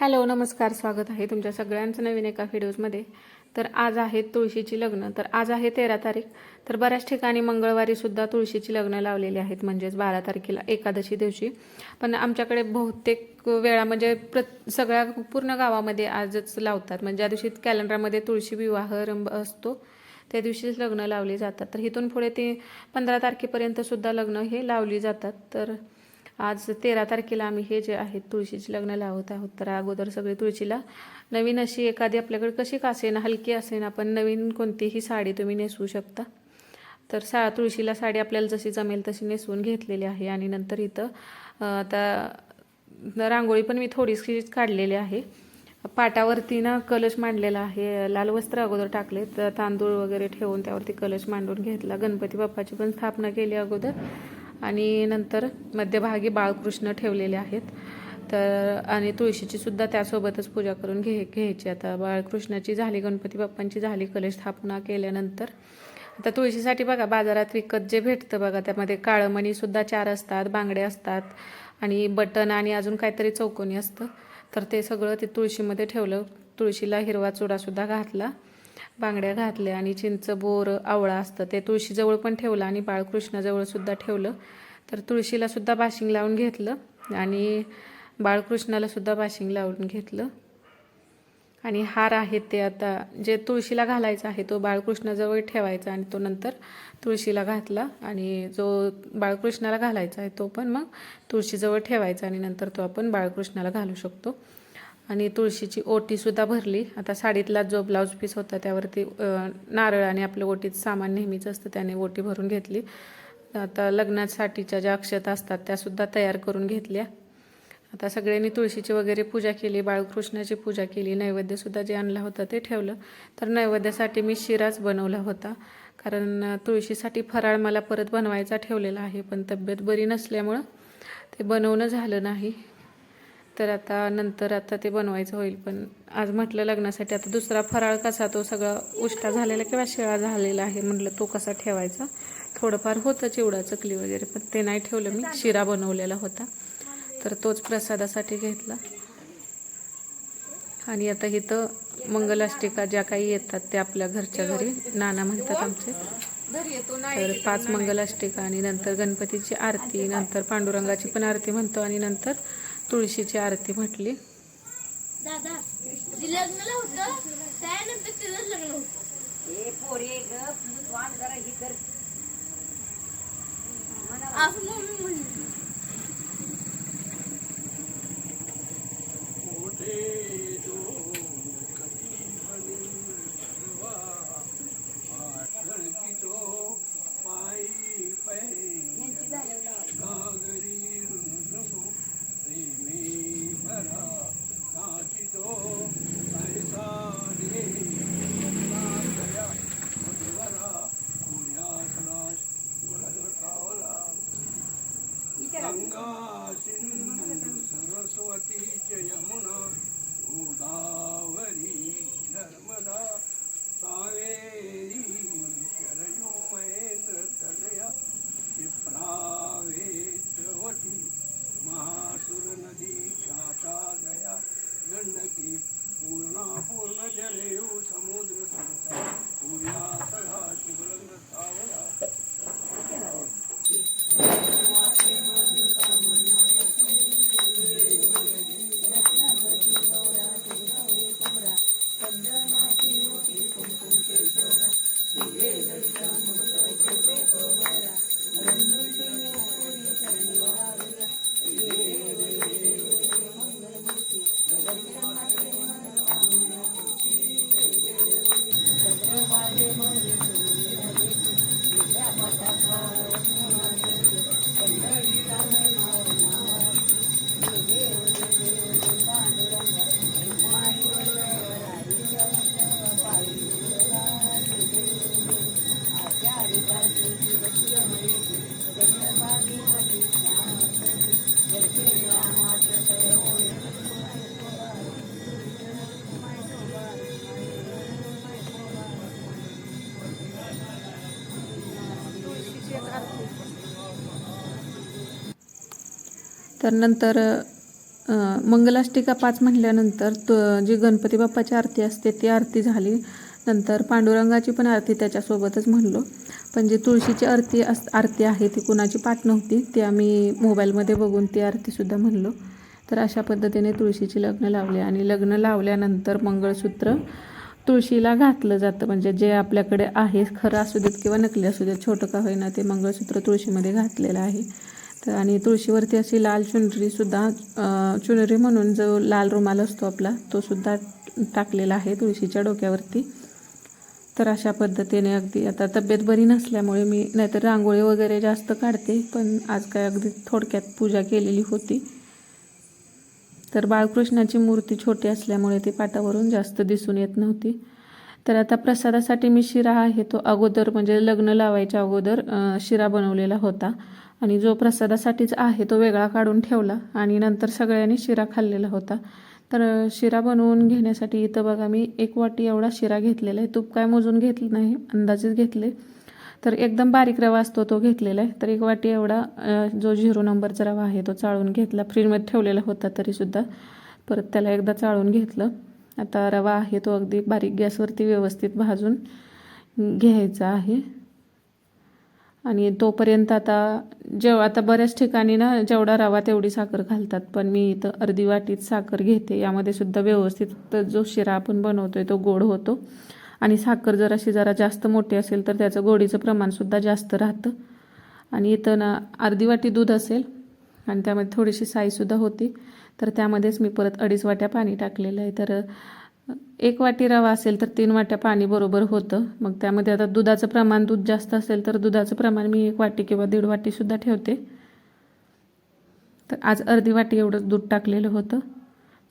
Hello नमस्कार स्वागत आहे तुमच्या सगळ्यांचं नवीन एका व्हिडिओजमध्ये. तर आज आहे तुळशीची लग्न. तर आज आहे तेरा तारीख. तर बऱ्याच ठिकाणी मंगळवारी सुद्धा तुळशीची लग्न लावलेली आहेत म्हणजेच बारा तारखेला एकादशी दिवशी. पण आमच्याकडे बहुतेक वेळा म्हणजे प्र सगळ्या पूर्ण गावामध्ये आजच लावतात. म्हणजे ज्या दिवशी कॅलेंडरमध्ये तुळशी विवाह रंभ असतो त्या दिवशीच लग्न लावली जातात. तर इथून पुढे ते पंधरा तारखेपर्यंत सुद्धा लग्न हे लावली जातात. तर आज तेरा तारखेला आम्ही हे जे आहेत तुळशीची लग्न लावत आहोत. तर अगोदर सगळी तुळशीला नवीन अशी एखादी आपल्याकडे कशी का असेना हलकी असेना पण नवीन कोणतीही साडी तुम्ही नेसवू शकता. तर सा तुळशीला साडी आपल्याला जशी जमेल तशी नेसवून घेतलेली आहे आणि नंतर इथं आता रांगोळी पण मी थोडीशी काढलेली आहे. पाटावरती ना कलश मांडलेला आहे लाल वस्त्र अगोदर टाकले तर तांदूळ वगैरे ठेवून त्यावरती कलश मांडून घेतला. गणपती बाप्पाची पण स्थापना केली अगोदर. आणि नंतर मध्यभागी बाळकृष्ण ठेवलेले आहेत. तर आणि तुळशीची सुद्धा त्यासोबतच पूजा करून घे घ्यायची. आता बाळकृष्णाची झाली गणपती बाप्पांची झाली कलश स्थापना केल्यानंतर. आता तुळशीसाठी बघा बाजारात विकत जे भेटतं बघा त्यामध्ये काळमणीसुद्धा चार असतात बांगडे असतात आणि बटन आणि अजून काहीतरी चौकोनी असतं. तर ते सगळं ते तुळशीमध्ये ठेवलं. तुळशीला हिरवा चुडासुद्धा घातला. बांगड्या घातल्या आणि चिंच बोर आवळा असतं. ते तुळशीजवळ पण ठेवलं आणि बाळकृष्णाजवळ सुद्धा ठेवलं. तर तुळशीला सुद्धा बाशिंग लावून घेतलं आणि बाळकृष्णाला सुद्धा बाशिंग लावून घेतलं. आणि हार आहेत ते आता जे तुळशीला घालायचा आहे तो बाळकृष्णाजवळ ठेवायचा आणि तो नंतर तुळशीला घातला. आणि जो बाळकृष्णाला घालायचा आहे तो पण मग तुळशीजवळ ठेवायचा आणि नंतर तो आपण बाळकृष्णाला घालू शकतो. आणि तुळशीची ओटीसुद्धा भरली. आता साडीतला जो ब्लाऊज पीस होता त्यावरती नारळ आणि आपलं ओटीचं सामान नेहमीच असतं त्याने ओटी भरून घेतली. आता लग्नासाठीच्या ज्या अक्षता असतात त्यासुद्धा तयार करून घेतल्या. आता सगळ्यांनी तुळशीची वगैरे पूजा केली बाळकृष्णाची पूजा केली नैवेद्यसुद्धा जे आणलं होतं ते ठेवलं. तर नैवेद्यासाठी मी शिराच बनवला होता. कारण तुळशीसाठी फराळ मला परत बनवायचा ठेवलेला आहे पण तब्येत बरी नसल्यामुळं ते बनवणं झालं नाही. तर आता नंतर आता ते बनवायचं होईल पण आज म्हटलं लग्नासाठी आता दुसरा फराळ कसा तो सगळा उष्टा झालेला किंवा शिळा झालेला आहे म्हटलं तो कसा ठेवायचा. थोडंफार होतं चिवडा चकली वगैरे पण ते नाही ठेवलं मी. शिरा बनवलेला होता. तर तोच प्रसादासाठी घेतला. आणि आता इथं मंगलाष्टिका ज्या काही येतात त्या आपल्या घरच्या घरी. नाना म्हणतात आमचे. तर पाच मंगलाष्टिका आणि नंतर गणपतीची आरती नंतर पांडुरंगाची पण आरती म्हणतो आणि नंतर तुळशीची आरती म्हटली. दादा जे लग्नाला होतं त्यानंतर तिथंच लग्न होतं. ए पोरे ग तुझं वाट जरा ही कर. असं तर नंतर मंगलाष्टिका पाच म्हटल्यानंतर त जी गणपती बाप्पाची आरती असते ती आरती झाली. नंतर पांडुरंगाची पण आरती त्याच्यासोबतच म्हणलो. पण जी तुळशीची आरती अस आरती आहे ती कुणाची पाठ नव्हती ती आम्ही मोबाईलमध्ये बघून ती आरतीसुद्धा म्हणलो. तर अशा पद्धतीने तुळशीची लग्न लावले आणि लग्न लावल्यानंतर मंगळसूत्र तुळशीला घातलं जातं. म्हणजे जे आपल्याकडे आहे खरं असू देत किंवा नकली असू देत छोटं का होईना ते मंगळसूत्र तुळशीमध्ये घातलेलं आहे. तर आणि तुळशीवरती अशी लाल चुनरीसुद्धा चुनरी म्हणून जो लाल रुमाल असतो आपला तो सुद्धा टाकलेला आहे तुळशीच्या डोक्यावरती. तर अशा पद्धतीने अगदी आता तब्येत बरी नसल्यामुळे मी नाहीतर रांगोळी वगैरे जास्त काढते पण आज काय अगदी थोडक्यात पूजा केलेली होती. तर बाळकृष्णाची मूर्ती छोटी असल्यामुळे ती पाटावरून जास्त दिसून येत नव्हती. तर आता प्रसादासाठी मी शिरा आहे तो अगोदर म्हणजे लग्न लावायच्या अगोदर शिरा बनवलेला होता. आणि जो प्रसादासाठीच आहे तो वेगळा काढून ठेवला आणि नंतर सगळ्यांनी शिरा खाल्लेला होता. तर शिरा बनवून घेण्यासाठी इथं बघा मी एक वाटी एवढा शिरा घेतलेला आहे. तूप काय मोजून घेतलं नाही अंदाजेच घेतले. तर एकदम बारीक रवा असतो तो घेतलेला आहे. तर एक वाटी एवढा जो झिरो नंबरचा रवा आहे तो चाळून घेतला. फ्रीजमध्ये ठेवलेला होता तरीसुद्धा. परत त्याला एकदा चाळून घेतलं. आता रवा आहे तो अगदी बारीक गॅसवरती व्यवस्थित भाजून घ्यायचा आहे. आणि तोपर्यंत आता जेव आता बऱ्याच ठिकाणी ना जेवढा रवा तेवढी साखर घालतात. पण मी इथं अर्धी वाटीत साखर घेते. यामध्ये सुद्धा व्यवस्थित जो शिरा आपण बनवतो आहे तो गोड होतो. आणि साखर जर अशी जरा जास्त मोठी असेल तर त्याचं गोडीचं प्रमाणसुद्धा जास्त राहतं. आणि इथं ना अर्धी वाटी दूध असेल आणि त्यामध्ये थोडीशी साईसुद्धा होती. तर त्यामध्येच मी परत अडीच वाट्या पाणी टाकलेलं आहे. तर एक वाटी रवा असेल तर तीन वाट्या पाणी बरोबर होतं. मग त्यामध्ये आता दुधाचं प्रमाण दूध जास्त असेल तर दुधाचं प्रमाण मी एक वाटी किंवा दीड वाटीसुद्धा ठेवते. तर आज अर्धी वाटी एवढंच दूध टाकलेलं होतं.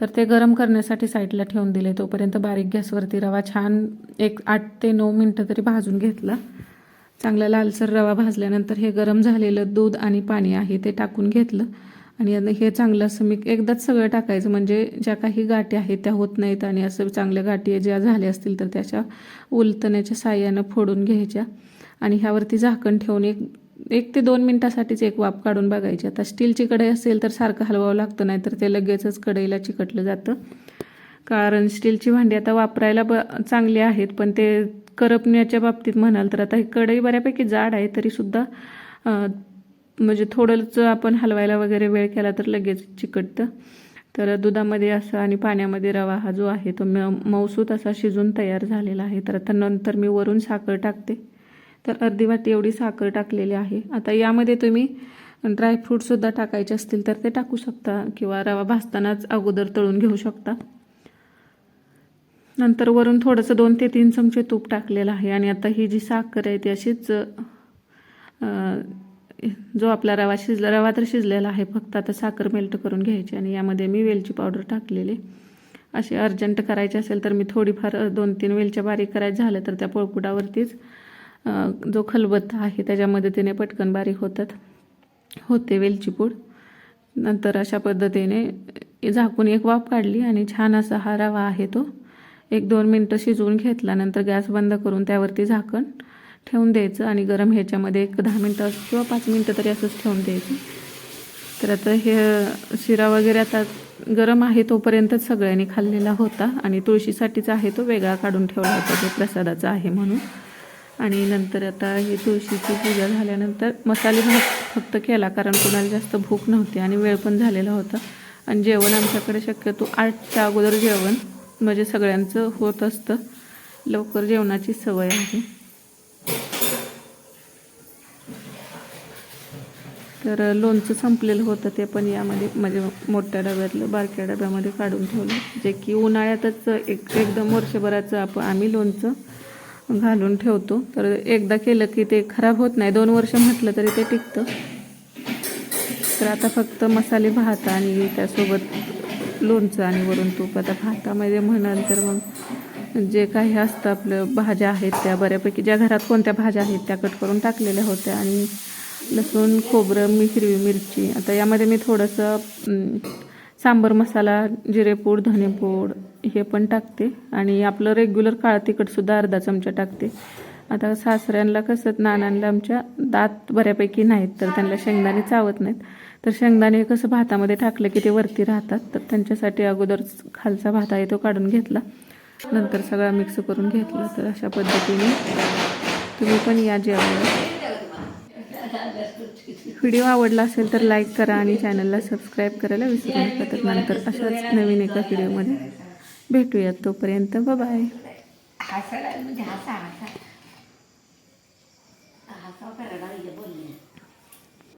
तर ते गरम करण्यासाठी साईडला ठेवून दिले. तोपर्यंत बारीक गॅसवरती रवा छान एक आठ ते नऊ मिनटं तरी भाजून घेतला. चांगला लालसर रवा भाजल्यानंतर हे गरम झालेलं दूध आणि पाणी आहे ते टाकून घेतलं. आणि हे चांगलं असं मी एकदाच सगळं टाकायचं. म्हणजे ज्या काही गाठी आहेत त्या होत नाहीत आणि असं चांगल्या गाठी ज्या झाल्या असतील तर त्याच्या उलतण्याच्या साह्यानं फोडून घ्यायच्या. आणि ह्यावरती झाकण ठेवून एक एक ते दोन मिनटासाठीच एक वाफ काढून बघायची. आता स्टीलची कढई असेल तर सारखं हलवावं लागतं नाही तर ते लगेचच कढईला चिकटलं जातं. कारण स्टीलची भांडी आता वापरायला ब चांगली आहेत पण ते करपण्याच्या बाबतीत म्हणाल तर आता ही कढई बऱ्यापैकी जाड आहे तरीसुद्धा म्हणजे थोडंच आपण हलवायला वगैरे वेळ केला तर लगेच चिकटतं. तर दुधामध्ये असं आणि पाण्यामध्ये रवा हा जो आहे तो म मऊसूत असा शिजून तयार झालेला आहे. तर आता नंतर मी वरून साखर टाकते. तर अर्धी वाटी एवढी साखर टाकलेली आहे. आता यामध्ये तुम्ही ड्रायफ्रूटसुद्धा टाकायचे असतील तर ते टाकू शकता किंवा रवा भाजतानाच अगोदर तळून घेऊ शकता. नंतर वरून थोडंसं दोन ते तीन चमचे तूप टाकलेलं आहे आणि आता ही जी साखर आहे ती अशीच जो आपला रवा शिजला रवा तर शिजलेला आहे फक्त आता साखर मेल्ट करून घ्यायची आणि यामध्ये मी वेलची पावडर टाकलेली. असे अर्जंट करायची असेल तर मी थोडीफार दोन तीन वेलच्या बारीक करायचं झालं तर त्या पोळकुटावरतीच जो खलबत्ता आहे त्याच्या मदतीने पटकन बारीक होतात. होते वेलची पूड. नंतर अशा पद्धतीने झाकून एक वाफ काढली आणि छान असा हा रवा आहे तो. एक दोन मिनटं शिजवून घेतला नंतर गॅस बंद करून त्यावरती झाकण ठेवून द्यायचं आणि गरम ह्याच्यामध्ये एक दहा मिनटं किंवा पाच मिनटं तरी असंच ठेवून द्यायचं. तर आता हे शिरा वगैरे आता गरम आहे तोपर्यंतच सगळ्यांनी खाल्लेला होता आणि तुळशीसाठीचा आहे तो वेगळा काढून ठेवला होता जो प्रसादाचा आहे म्हणून. आणि नंतर आता हे तुळशीची पूजा झाल्यानंतर मसाले भात फक्त केला कारण कोणाला जास्त भूक नव्हती आणि वेळ पण झालेला होता. आणि जेवण आमच्याकडे शक्यतो आठच्या अगोदर जेवण म्हणजे सगळ्यांचं होत असतं. लवकर जेवणाची सवय आहे. तर लोणचं संपलेलं होतं ते पण यामध्ये म्हणजे मोठ्या डब्यातलं बारक्या डब्यामध्ये काढून ठेवलं. जे की उन्हाळ्यातच एक एकदम वर्षभराचं आपण आम्ही लोणचं घालून ठेवतो. तर एकदा केलं की ते खराब होत नाही. दोन वर्ष म्हटलं तरी ते टिकतं. तर आता फक्त मसाले भात आणि त्यासोबत लोणचं आणि वरून तूप. आता भातामध्ये म्हणाल तर मग जे काही असतं आपलं भाज्या आहेत त्या बऱ्यापैकी ज्या घरात कोणत्या भाज्या आहेत त्या कट करून टाकलेल्या होत्या. आणि लसूण खोबरं मी हिरवी मिरची आता यामध्ये मी थोडंसं सांबर मसाला जिरेपूड धनेपूड हे पण टाकते. आणि आपलं रेग्युलर काळं तिखटसुद्धा अर्धा चमचा टाकते. आता सासऱ्यांना कसं नानांना आमच्या दात बऱ्यापैकी नाहीत तर त्यांना शेंगदाणे चावत नाहीत. तर शेंगदाणे कसं भातामध्ये टाकलं की ते वरती राहतात तर त्यांच्यासाठी अगोदर खालचा भात आहे तो काढून घेतला. नंतर सगळा मिक्स करून घेतला तर अशा पद्धतीने तुम्ही पण या जेवायला. व्हिडिओ आवडला असेल तर लाईक करा आणि चॅनलला सबस्क्राईब करायला विसरू नका. तर नंतर अशाच नवीन एका व्हिडिओमध्ये भेटूयात. तोपर्यंत बाय म्हणजे हसा